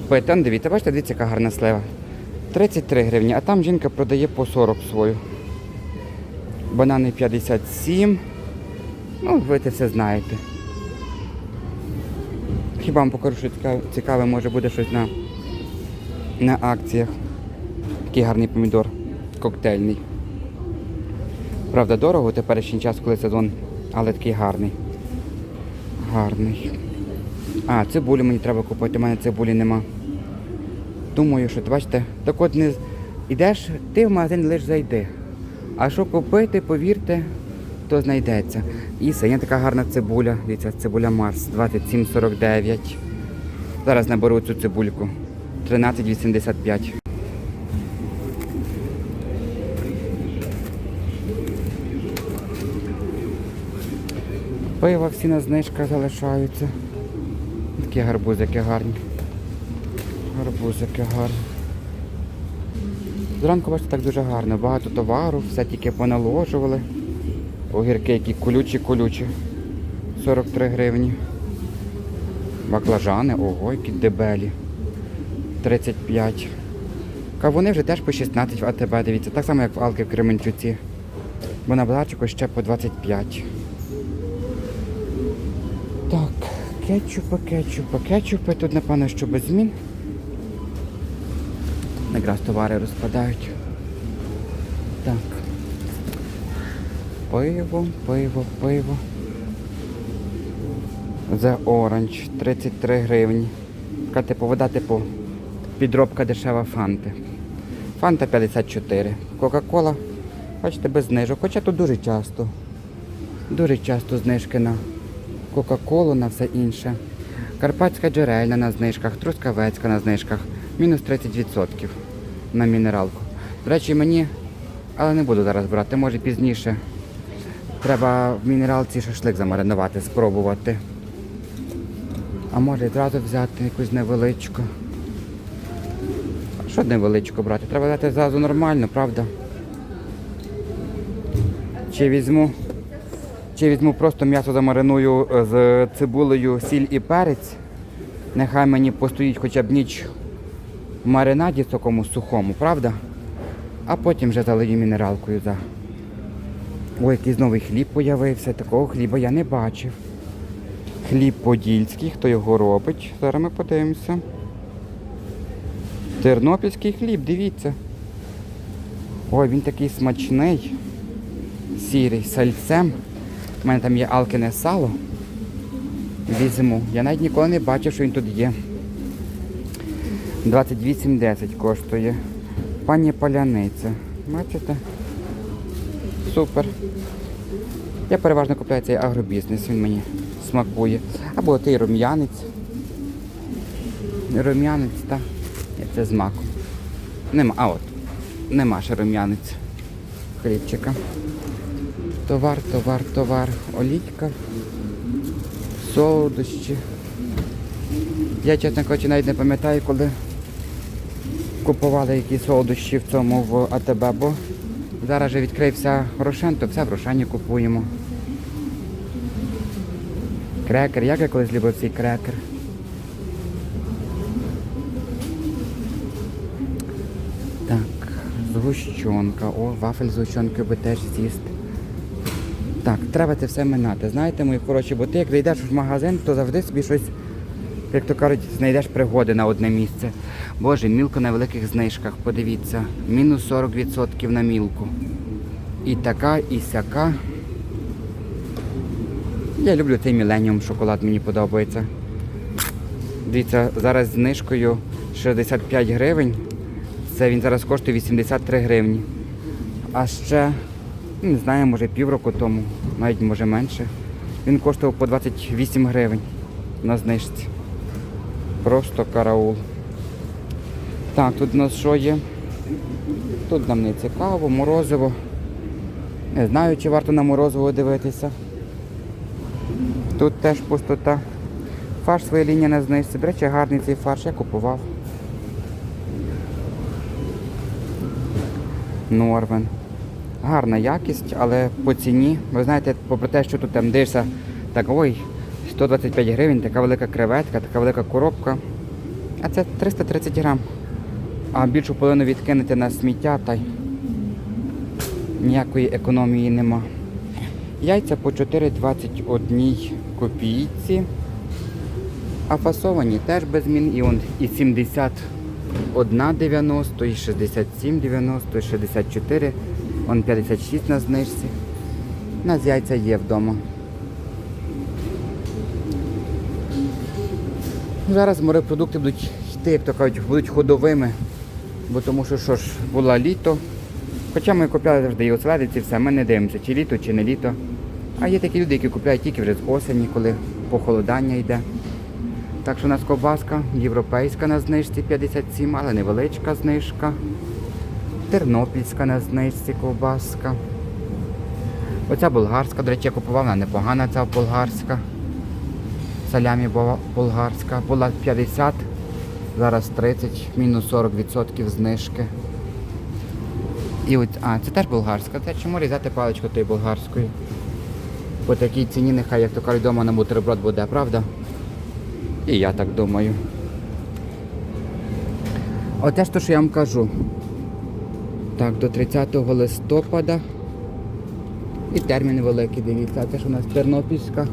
купити. Ну, дивіться, бачите, дивіться, яка гарна слива. 33 гривні, а там жінка продає по 40 свою. Банани 57. Ну, ви це все знаєте. Хіба вам покажу, що цікаве, цікаве може буде щось на, на акціях. Такий гарний помідор коктейльний. Правда, дорого теперішній час, коли сезон, але такий гарний. Гарний. А, цибулю мені треба купити, у мене цибулі нема. Думаю, що бачите, так от не ідеш, ти в магазин лише зайди. А що купити, повірте, то знайдеться. І синя така гарна цибуля. Дивіться, цибуля Марс 27,49. Зараз наберу цю цибульку. 13,85. Пиво всі на знижках залишаються. Такі гарбузики гарні. Гарбузики гарні. Зранку бачите, так дуже гарно. Багато товару, все тільки поналожували. Огірки які колючі-колючі. 43 гривні. Баклажани, ого, які дебелі. 35. Кавуни вже теж по 16 в АТБ, дивіться, так само, як в Алки в Кременчуці. Бо на Блачику ще по 25. Кетчупи, кетчупи, кетчупи. Тут, напевно, що без змін. Якраз товари розпадають. Так. Пиво, пиво, пиво. The Orange 33 гривні. Така типу вода, типу підробка дешева фанти. Фанта 54. Кока-кола, бачите, без знижок. Хоча тут дуже часто. Дуже часто знижки на Кока-колу, на все інше. Карпатська джерельна на знижках, трускавецька на знижках. Мінус 30% на мінералку. До речі, мені, але не буду зараз брати, може пізніше. Треба в мінералці шашлик замаринувати, спробувати. А може одразу взяти якусь невеличку. Що невеличку брати? Треба взяти зразу нормально, правда? Чи візьму? Чи візьму просто м'ясо замариную е, з цибулею, сіль і перець. Нехай мені постоїть хоча б ніч в маринаді такому сухому, правда? А потім вже залию мінералкою за. Ой, якийсь новий хліб появився. Такого хліба я не бачив. Хліб подільський, хто його робить? Зараз ми подивимося. Тернопільський хліб, дивіться. Ой, він такий смачний. Сірий сальцем. У мене там є алкине сало. Візьму. Я навіть ніколи не бачив, що він тут є. 28,10 коштує. Пані Поляниця. Бачите? Супер. Я переважно купляю цей агробізнес, він мені смакує. Або той рум'янець. Рум'янець, так. Це з маком. Нема. А от. Нема ще рум'янець. Хлібчика. Товар, товар, товар, олійка, солодощі. Я, чесно кажучи, навіть не пам'ятаю, коли купували якісь солодощі в цьому в АТБ, бо зараз же відкрився Рошен, то все в Рошені купуємо. Крекер, як я колись любив цей крекер. Так, згущенка. О, вафель з згущенкою би теж з'їсти. Так, треба це все минати. Знаєте, мої хороші, бо ти як зайдеш в магазин, то завжди собі щось, як то кажуть, знайдеш пригоди на одне місце. Боже, мілко на великих знижках, подивіться. Мінус 40% на мілку. І така, і сяка. Я люблю цей міленіум шоколад, мені подобається. Дивіться, зараз знижкою 65 гривень. Це він зараз коштує 83 гривні. А ще, не знаю, може півроку тому, навіть може менше. Він коштував по 28 гривень на знижці. Просто караул. Так, тут у нас що є? Тут нам не цікаво, морозиво. Не знаю, чи варто на морозиво дивитися. Тут теж пустота. Фарш своя лінія на знижці. До речі, гарний цей фарш, я купував. Норвен. Гарна якість, але по ціні, ви знаєте, попри те, що тут там дивишся, так ой, 125 гривень, така велика креветка, така велика коробка. А це 330 грам. А більшу половину відкинути на сміття та й ніякої економії нема. Яйця по 4,21 копійці. А фасовані теж без змін. І он і 71,90, і 67,90, і 64, он 56 на знижці. У нас яйця є вдома. Зараз морепродукти будуть йти, як то кажуть, будуть ходовими, бо тому що що ж, було літо. Хоча ми купляли завжди і оселедиці, все, ми не дивимося, чи літо, чи не літо. А є такі люди, які купляють тільки вже з осені, коли похолодання йде. Так що у нас ковбаска європейська на знижці 57, але невеличка знижка. Тернопільська на знижці ковбаска. Оця болгарська, до речі, я купував, вона непогана ця болгарська. Салямі болгарська. Була 50, зараз 30, мінус 40% знижки. І от, а, це теж болгарська. Це чому різати паличку тої болгарської? По такій ціні нехай, як то кажуть, вдома на бутерброд буде, правда? І я так думаю. Оте ж то, що я вам кажу. Так, до 30 листопада. І термін великий, дивіться. А це ж у нас Тернопільська,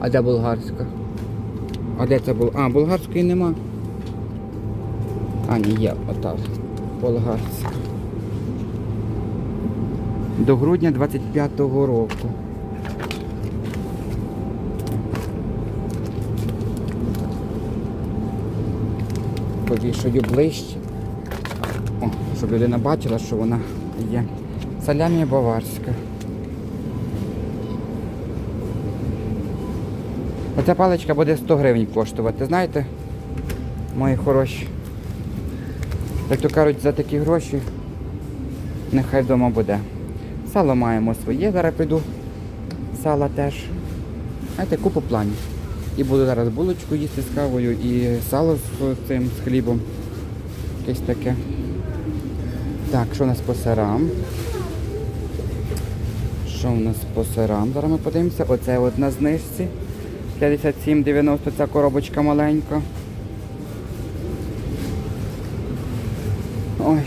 а де болгарська? А де це було? А, болгарської нема. А, ні, є, ота. Болгарська. До грудня 25-го року. Повішаю ближче. Щоб людина бачила, що вона є. Салямі баварська. Оця паличка буде 100 гривень коштувати, знаєте, мої хороші. Як то кажуть, за такі гроші нехай вдома буде. Сало маємо своє, зараз піду. Сала теж. Знаєте, купу планів. І буду зараз булочку їсти з кавою і сало з цим з хлібом. Якесь таке. Так, що у нас по сирам? Що у нас по сирам? Зараз ми подивимося. Оце от на знижці. 57,90 ця коробочка маленька. Ой.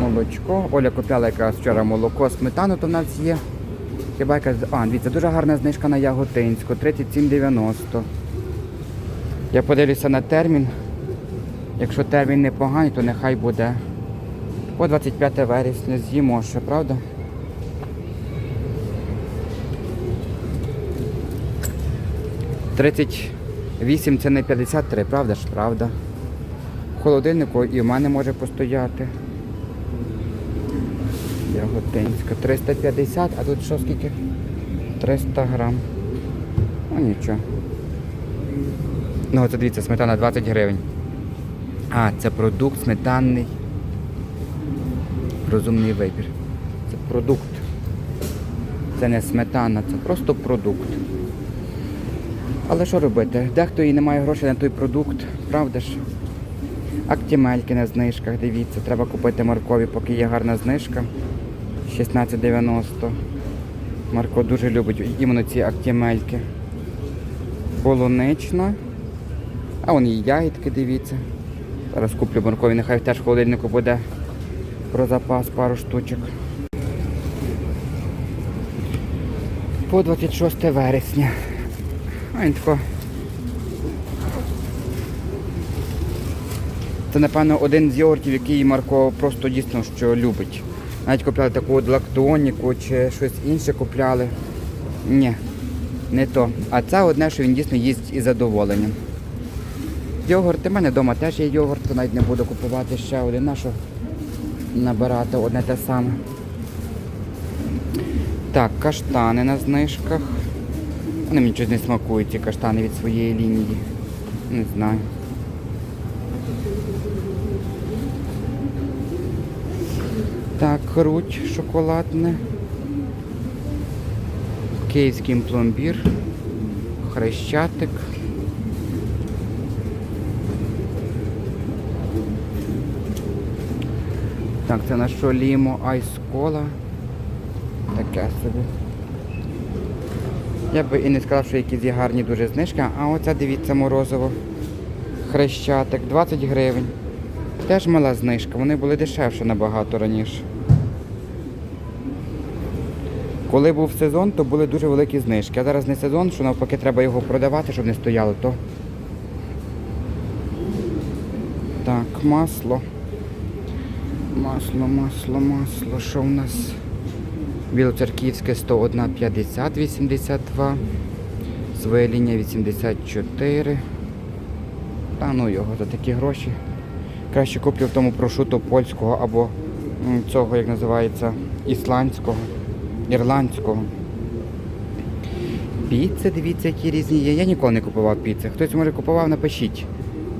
Молочко. Оля купляла якраз вчора молоко, сметану, то в нас є. Хіба якась. А, дивіться, дуже гарна знижка на яготинську, 37,90. Я подивлюся на термін. Якщо термін непоганий, то нехай буде. По 25 вересня з'їмо ще, правда? Тридцять вісім це не 53, правда ж, правда? В холодильнику і в мене може постояти. Яготинська. 350, а тут що скільки? 300 грам. Ну нічого. Ну, це дивіться, сметана 20 гривень. А, це продукт сметанний. Розумний вибір. Це продукт. Це не сметана, це просто продукт. Але що робити? Дехто і не має грошей на той продукт, правда ж? Актімельки на знижках, дивіться, треба купити моркові, поки є гарна знижка. 16,90. Марко дуже любить іменно ці актімельки. Полунична. А вон і ягідки, дивіться. Зараз куплю моркові, нехай теж в холодильнику буде про запас пару штучок. По 26 вересня. А він тако. Це, напевно, один з йогуртів, який Марко просто дійсно що любить. Навіть купляли таку лактоніку чи щось інше купляли. Ні, не то. А це одне, що він дійсно їсть із задоволенням. Йогурт, у мене вдома теж є йогурт, то навіть не буду купувати ще один. На що набирати одне те саме. Так, каштани на знижках. Вони мені щось не смакують, ці каштани від своєї лінії. Не знаю. Так, круть шоколадне. Київський пломбір. Хрещатик. Так, це на що лімо айс кола. Таке собі. Я би і не сказав, що якісь є гарні дуже знижки, а оця дивіться морозиво. Хрещатик 20 гривень. Теж мала знижка, вони були дешевше набагато раніше. Коли був сезон, то були дуже великі знижки. А зараз не сезон, що навпаки треба його продавати, щоб не стояло, то. Так, масло. Масло, масло, масло. Що в нас? Білоцерківське 101,50, 82. Своє лінія 84. Та ну його за такі гроші. Краще куплю в тому прошуту польського або цього, як називається, ісландського, ірландського. Піци, дивіться, які різні є. Я ніколи не купував піци. Хтось може купував, напишіть.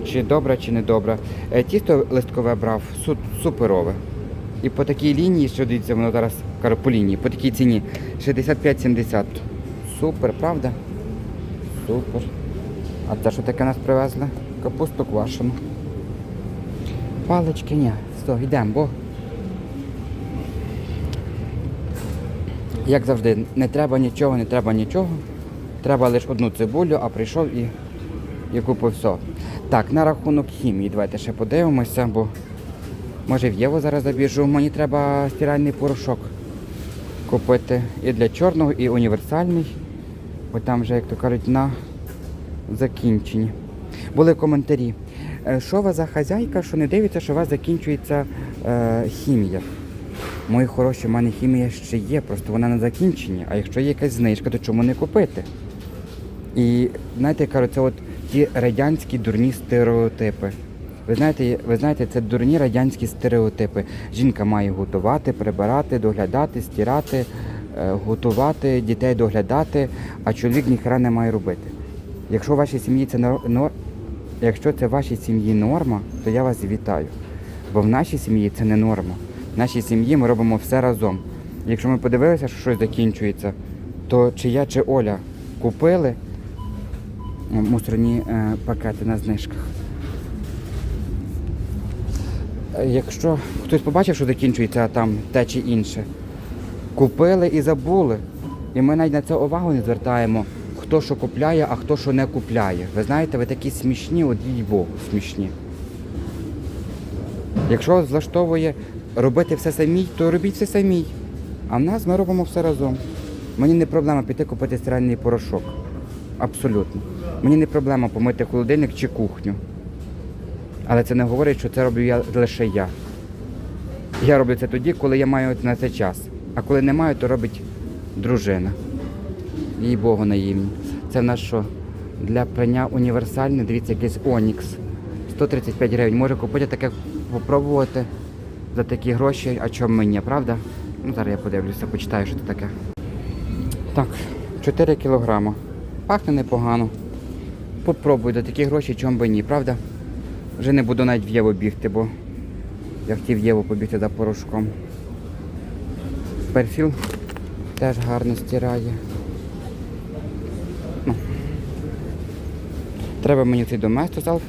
Чи добра, чи не добра. Е, Тісто листкове брав, суперове. І по такій лінії, що дивіться, воно зараз кажу, по лінії, по такій ціні 65-70. Супер, правда? Супер. А це що таке нас привезли? Капусту квашену. Палички ні. Все, йдемо, бо. Як завжди, не треба нічого, не треба нічого. Треба лише одну цибулю, а прийшов і, і купив все. Так, на рахунок хімії, давайте ще подивимося, бо може в Єву зараз забіжу. Мені треба стиральний порошок купити і для чорного, і універсальний. Бо там вже, як то кажуть, на закінченні. Були коментарі. Е, Що ви за хазяйка, що не дивиться, що у вас закінчується е, хімія? Мої хороші, в мене хімія ще є, просто вона на закінченні. А якщо є якась знижка, то чому не купити? І знаєте, я кажу, це от ті радянські дурні стереотипи. Ви знаєте, ви знаєте, це дурні радянські стереотипи. Жінка має готувати, прибирати, доглядати, стирати, е, готувати, дітей доглядати, а чоловік ніхера не має робити. Якщо вашій сім'ї це нор... якщо це вашій сім'ї норма, то я вас вітаю. Бо в нашій сім'ї це не норма. В нашій сім'ї ми робимо все разом. Якщо ми подивилися, що щось закінчується, то чи я, чи Оля купили мусорні е, пакети на знижках. Е, Якщо хтось побачив, що закінчується там те чи інше, купили і забули. І ми навіть на це увагу не звертаємо, хто що купляє, а хто що не купляє. Ви знаєте, ви такі смішні, от їй Богу, смішні. Якщо вас влаштовує робити все самій, то робіть все самій. А в нас ми робимо все разом. Мені не проблема піти купити стиральний порошок. Абсолютно. Мені не проблема помити холодильник чи кухню. Але це не говорить, що це роблю я лише я. Я роблю це тоді, коли я маю на це час. А коли не маю, то робить дружина. Їй Богу наївні. Це в нас що? Для прання універсальне, дивіться, якийсь Онікс. 135 гривень. Може купити таке попробувати за такі гроші, а чому мені, правда? Ну, зараз я подивлюся, почитаю, що це таке. Так, 4 кілограма. Пахне непогано. Попробуй за такі гроші, чому би ні, правда? Вже не буду навіть в Єву бігти, бо я хотів в Єву побігти за порошком. Перфіл теж гарно стирає. Ну. Треба мені цей доместос,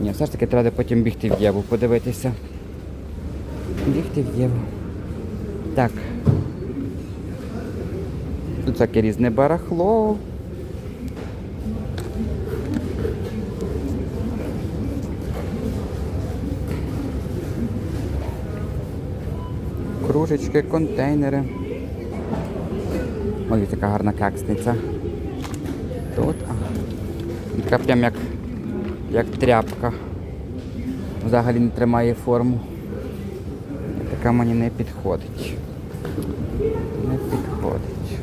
ні, все ж таки треба потім бігти в Єву, подивитися. Бігти в Єву. Так. Тут таке різне барахло. Кружечки, контейнери. Ось така гарна кексниця. Тут. а, Така прям як, як тряпка. Взагалі не тримає форму. Така мені не підходить. Не підходить.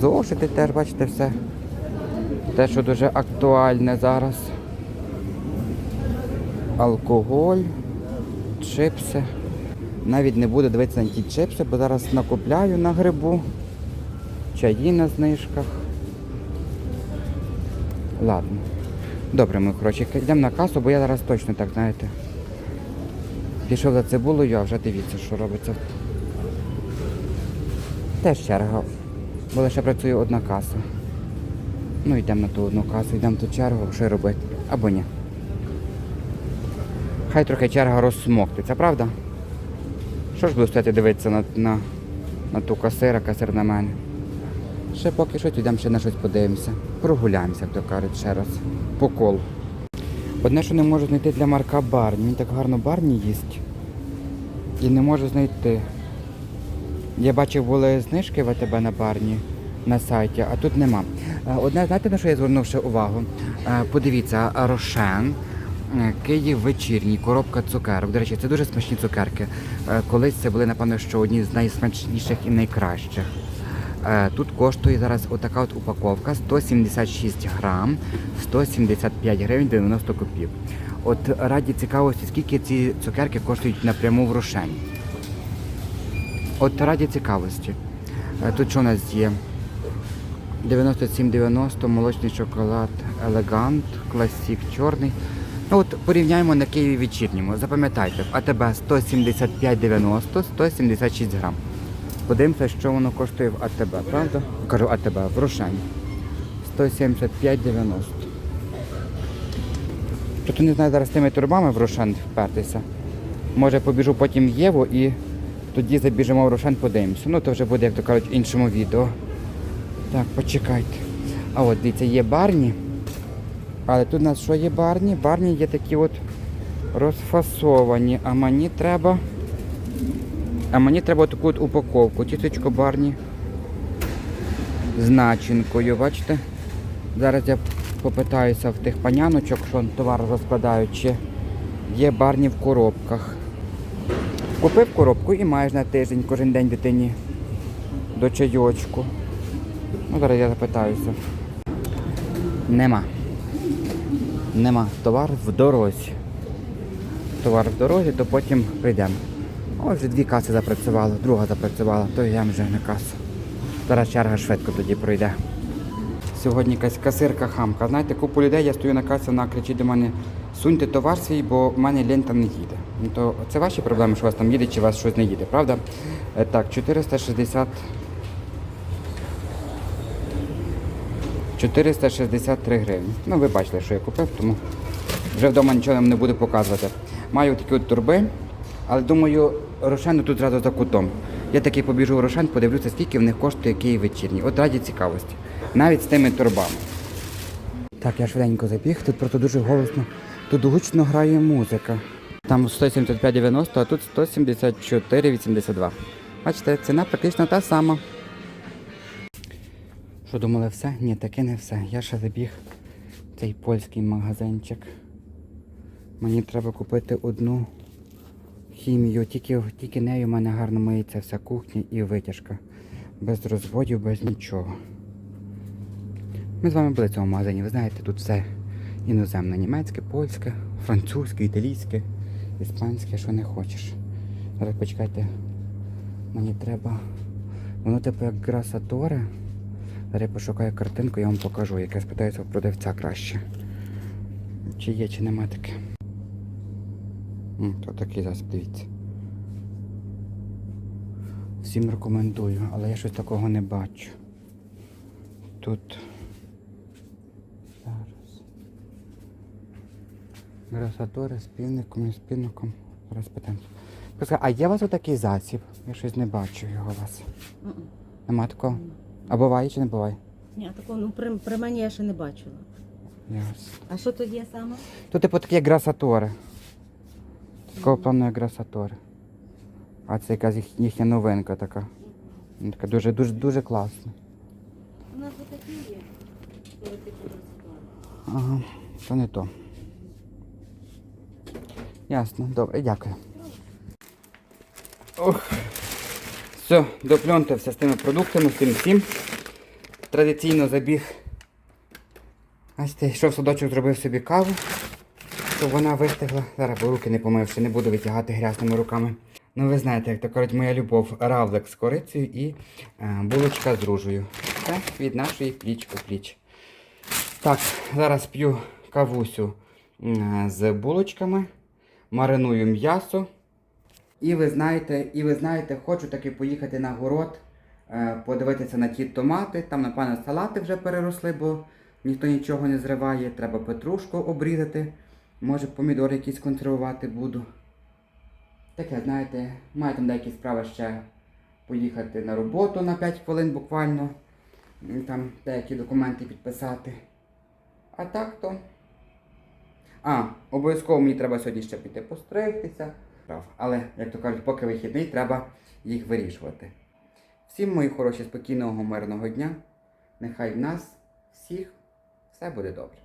Зошити теж, бачите, все. Те, що дуже актуальне зараз. Алкоголь, чипси. Навіть не буду дивитися на ті чипси, бо зараз накупляю на грибу. Чаї на знижках. Ладно. Добре, ми коротше, йдемо на касу, бо я зараз точно так, знаєте. Пішов за цибулею, а вже дивіться, що робиться. Теж черга. Бо лише працює одна каса. Ну йдемо на ту одну касу, йдемо ту чергу, що робити. Або ні. Хай трохи черга розсмоктиться, правда? Що ж буду стояти дивитися на, на, на ту касира, касир на мене. Ще поки що йдемо ще на щось подивимося. Прогуляємося, як то кажуть, ще раз. По колу. Одне, що не можу знайти для Марка Барні. Він так гарно Барні їсть. І не можу знайти. Я бачив, були знижки в АТБ на барні на сайті, а тут нема. Е, Одне, знаєте, на що я звернув ще увагу? Е, Подивіться, Рошен, Київ вечірній, коробка цукерок. До речі, це дуже смачні цукерки. Е, Колись це були, напевно, що одні з найсмачніших і найкращих. Е, Тут коштує зараз отака от упаковка 176 грам, 175 гривень 90 копійок. От раді цікавості, скільки ці цукерки коштують напряму в Рошені. От раді цікавості. Е, Тут що у нас є? 97,90, молочний шоколад Елегант, класік чорний. От порівняємо на Києві вечірньому. Запам'ятайте, в АТБ 175,90, 176 грам. Подивимося, що воно коштує в АТБ, правда? Кажу АТБ, в Рошені. 175,90. Тобто не знаю зараз з тими турбами в Рошен впертися. Може побіжу потім в Єву і тоді забіжимо в Рошен, подивимося. Ну то вже буде, як то кажуть, в іншому відео. Так, почекайте. А от дивіться, є барні. Але тут у нас що є барні? Барні є такі от розфасовані. А мені треба. А мені треба таку от упаковку. Тіточко барні. З начинкою, бачите? Зараз я попитаюся в тих паняночок, що товар розкладають, чи є барні в коробках. Купив коробку і маєш на тиждень кожен день дитині до чайочку. Ну, зараз я запитаюся. Нема. Нема. Товар в дорозі. Товар в дорозі, то потім прийдемо. Ось вже дві каси запрацювали, друга запрацювала, то йдемо вже на касу. Зараз черга швидко тоді пройде. Сьогодні якась касирка хамка. Знаєте, купу людей я стою на касі, вона кричить до мене, суньте товар свій, бо в мене лента не їде. Ну то це ваші проблеми, що у вас там їде, чи у вас щось не їде, правда? Е, Так, 460 463 гривні. Ну, ви бачили, що я купив, тому вже вдома нічого нам не буду показувати. Маю такі от турби, але думаю, Рошену тут зразу за кутом. Я таки побіжу в Рошен, подивлюся, скільки в них коштує Київ вечірній. От раді цікавості. Навіть з тими турбами. Так, я швиденько забіг, тут просто дуже голосно. Тут гучно грає музика. Там 175,90, а тут 174,82. Бачите, ціна практично та сама. Що думали все? Ні, таке не все. Я ще забіг цей польський магазинчик. Мені треба купити одну хімію. Тільки, тільки нею в мене гарно миється вся кухня і витяжка. Без розводів, без нічого. Ми з вами були в цьому магазині. Ви знаєте, тут все іноземне. Німецьке, польське, французьке, італійське, іспанське, що не хочеш. Зараз почекайте. Мені треба. Воно типу як грасаторе. Зараз я пошукаю картинку, я вам покажу, яке спитаюся у продавця краще. Чи є, чи нема таке. То такий засіб, дивіться. Всім рекомендую, але я щось такого не бачу. Тут. Зараз. Грасатори з півником і з півником. Зараз питаємо. А є у вас отакий засіб? Я щось не бачу його у вас. Нема такого? А буває чи не буває? Ні, такого ну при, при мені я ще не бачила. Ясно. А що то є саме? То типу такі грасатори. Такого плану як грасатори. А це якась їх- їхня новинка така. Ну, Така дуже дуже дуже класна. У нас такі є. Ага, то не то. Ясно, добре, дякую. Ох. Все, допльонтався з тими продуктами, з тим всім. Традиційно забіг. Бачите, йшов садочок, зробив собі каву, щоб вона вистигла. Зараз бо руки не помивши, не буду витягати грязними руками. Ну ви знаєте, як то кажуть, моя любов равлик з корицею і е, булочка з ружею. Це від нашої пліч у пліч. Так, зараз п'ю кавусю з булочками, мариную м'ясо. І ви знаєте, і ви знаєте, хочу таки поїхати на город, е, подивитися на ті томати. Там, напевно, салати вже переросли, бо ніхто нічого не зриває. Треба петрушку обрізати. Може, помідори якісь консервувати буду. Таке, знаєте, маю там деякі справи ще поїхати на роботу на 5 хвилин буквально. там деякі документи підписати. А так то. А, обов'язково мені треба сьогодні ще піти постригтися. Прав. Але, як то кажуть, поки вихідний, треба їх вирішувати. Всім мої хороші, спокійного, мирного дня. Нехай в нас всіх все буде добре.